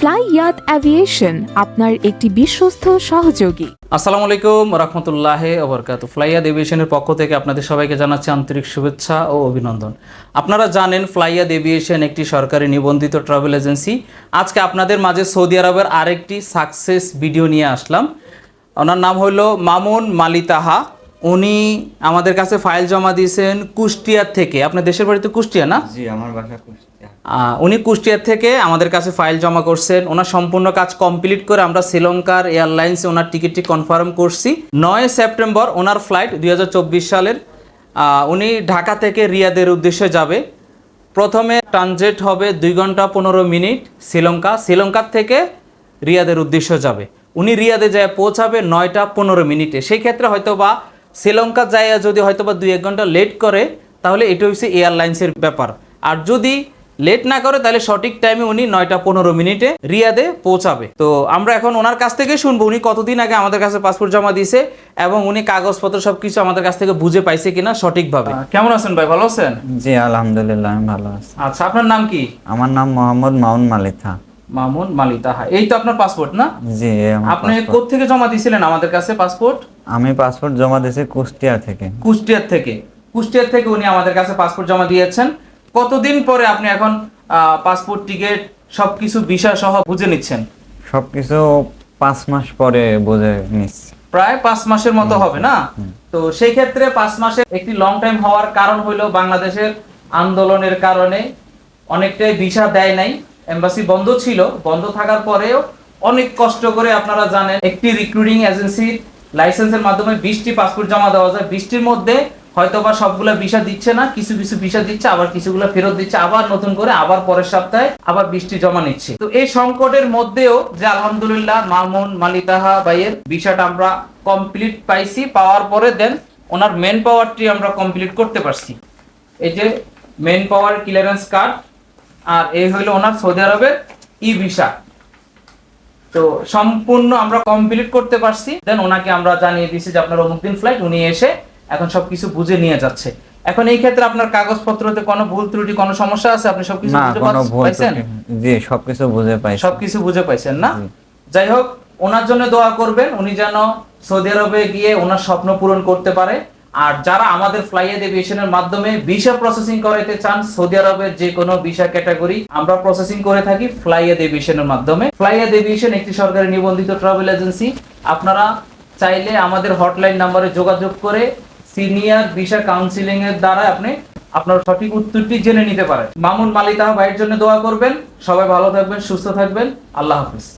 Fly ইয়াত aviation আপনার একটি বিশ্বস্ত সহযোগী। আসসালামু আলাইকুম রহমতুল্লাহ ওবরকাত ফ্লাইয়াদ এভিয়েশনের পক্ষ থেকে আপনাদের সবাইকে জানাচ্ছি আন্তরিক শুভেচ্ছা ও অভিনন্দন। আপনারা জানেন ফ্লাইয়াদ এভিয়েশন একটি সরকারি নিবন্ধিত ট্রাভেল এজেন্সি। আজকে আপনাদের মাঝে সৌদি আরবের আরেকটি সাকসেস ভিডিও নিয়ে আসলাম। ওনার নাম হলো মামুন মালিতাহা। উনি আমাদের কাছে ফাইল জমা দিয়েছেন কুষ্টিয়ার থেকে। আপনার দেশের বাড়িতে কুষ্টিয়া না? জি আমার বাসা কুষ্টিয়া। উনি কুষ্টিয়া থেকে আমাদের কাছে ফাইল জমা করছেন। ওনার সম্পূর্ণ কাজ কমপ্লিট করে আমরা শ্রীলঙ্কার এয়ারলাইন্সে ওনার টিকিটটি কনফার্ম করছি। নয় সেপ্টেম্বর ওনার ফ্লাইট দু হাজার চব্বিশ সালের। উনি ঢাকা থেকে রিয়াদের উদ্দেশ্যে যাবে। প্রথমে ট্রানজেট হবে দুই ঘণ্টা পনেরো মিনিট শ্রীলঙ্কা। শ্রীলঙ্কার থেকে রিয়াদের উদ্দেশ্যে যাবে। উনি রিয়াদে যায় পৌঁছাবে নয়টা পনেরো মিনিটে। সেই ক্ষেত্রে হয়তো বা শ্রীলঙ্কা যায় যদি হয়তো বা দুই এক ঘণ্টা লেট করে, তাহলে এটা হচ্ছে এয়ারলাইন্সের ব্যাপার। আর যদি লেট না করে তাহলে সঠিক টাইমে উনি নয়টা পনেরো মিনিটে রিয়াদে পৌঁছাবে। তো আমরা এখন ওনার কাছ থেকে শুনব উনি কতদিন আগে আমাদের কাছে পাসপোর্ট জমা দিয়েছে এবং উনি কাগজপত্র সবকিছু আমাদের কাছ থেকে বুঝে পাইছে কিনা সঠিকভাবে। কেমন আছেন ভাই ভালো আছেন? জি আলহামদুলিল্লাহ আমি ভালো আছি। আচ্ছা আপনার নাম কি? আমার নাম মোহাম্মদ মাউন মালিথা মামুন মালিতা হ্যাঁ এই তো আপনার পাসপোর্ট না? জি আপনি। কোত্থেকে জমা দিয়েছিলেন আমাদের কাছে পাসপোর্ট আমি পাসপোর্ট জমা দিয়েছি কুষ্টিয়া থেকে। কুষ্টিয়ার থেকে। কুষ্টিয়ার থেকে উনি আমাদের কাছে পাসপোর্ট জমা দিয়েছেন। কতদিন পরে আপনি এখন পাসপোর্ট টিকিট সবকিছু বিষয় সহ বুঝে নিচ্ছেন? সবকিছু পাঁচ মাস পরে বুঝে নিচ্ছি। প্রায় পাঁচ মাসের মতো হবে না? তো সেই ক্ষেত্রে পাঁচ মাসের একটি লং টাইম হওয়ার কারণ হলো বাংলাদেশের আন্দোলনের কারণে অনেকটাই ভিসা দেয় নাই এম্বাসি বন্ধ ছিল। বন্ধ থাকার পরেও অনেক কষ্ট করে আপনারা জানেন একটি রিক্রুটিং এজেন্সির লাইসেন্সের মাধ্যমে বিশটি পাসপোর্ট জমা দেওয়া যায়। বিশটির মধ্যে হয়তো বা সবগুলা ভিসা দিচ্ছে না, কিছু কিছু ভিসা দিচ্ছে, আবার কিছুগুলো ফেরত দিচ্ছে, আবার নতুন করে, আবার পরের সপ্তাহে আবার বৃষ্টি জমা নিচ্ছে। তো এই সংকটের মধ্যেও যে আলহামদুলিল্লাহ মামুন, মালিতাহা ভাইয়ের ভিসাটা আমরা কমপ্লিট পাইছি, পাওয়ার পরে দেন ওনার মেন পাওয়ারটি আমরা কমপ্লিট করতে পারছি। এই যে মেন পাওয়ার ক্লিয়ারেন্স কার্ড আর এই হলো ওনার সৌদি আরবের ই ভিসা তো সম্পূর্ণ আমরা কমপ্লিট করতে পারছি। দেন ওনাকে আমরা জানিয়ে দিয়েছি যে আপনার অমুক দিন ফ্লাইট উনি এসে এখন সবকিছু বুঝে নিয়ে যাচ্ছে। এখন এই ক্ষেত্রে আপনার কাগজপত্রতে কোনো ভুল ত্রুটি কোনো সমস্যা আছে? আপনি সবকিছু না বুঝে কোনো ভুল পাইছেন? জি সবকিছু বুঝে পাইছি। সবকিছু বুঝে পাইছেন না? যাই হোক ওনার জন্য দোয়া করবেন উনি যেন সৌদি আরবে গিয়ে ওনার স্বপ্ন পূরণ করতে পারে। আর যারা আমাদের ফ্লাইয়েড এভিয়েশনের মাধ্যমে ভিসা প্রসেসিং করাইতে চান সৌদি আরবের যে কোনো ভিসা ক্যাটাগরি আমরা প্রসেসিং করে থাকি ফ্লাইয়েড এভিয়েশনের মাধ্যমে। ফ্লাইয়েড এভিয়েশন একটি সরকারি নিবন্ধিত ট্রাভেল এজেন্সি আপনারা চাইলে আমাদের হটলাইন নাম্বারে যোগাযোগ করে সিনিয়র ভিসা কাউন্সিলিং এর দ্বারা আপনি আপনার সঠিক উত্তরটি জেনে নিতে পারেন। মামুন মালিতাহা ভাইয়ের জন্য দোয়া করবেন। সবাই ভালো থাকবেন, সুস্থ থাকবেন। আল্লাহ হাফিজ।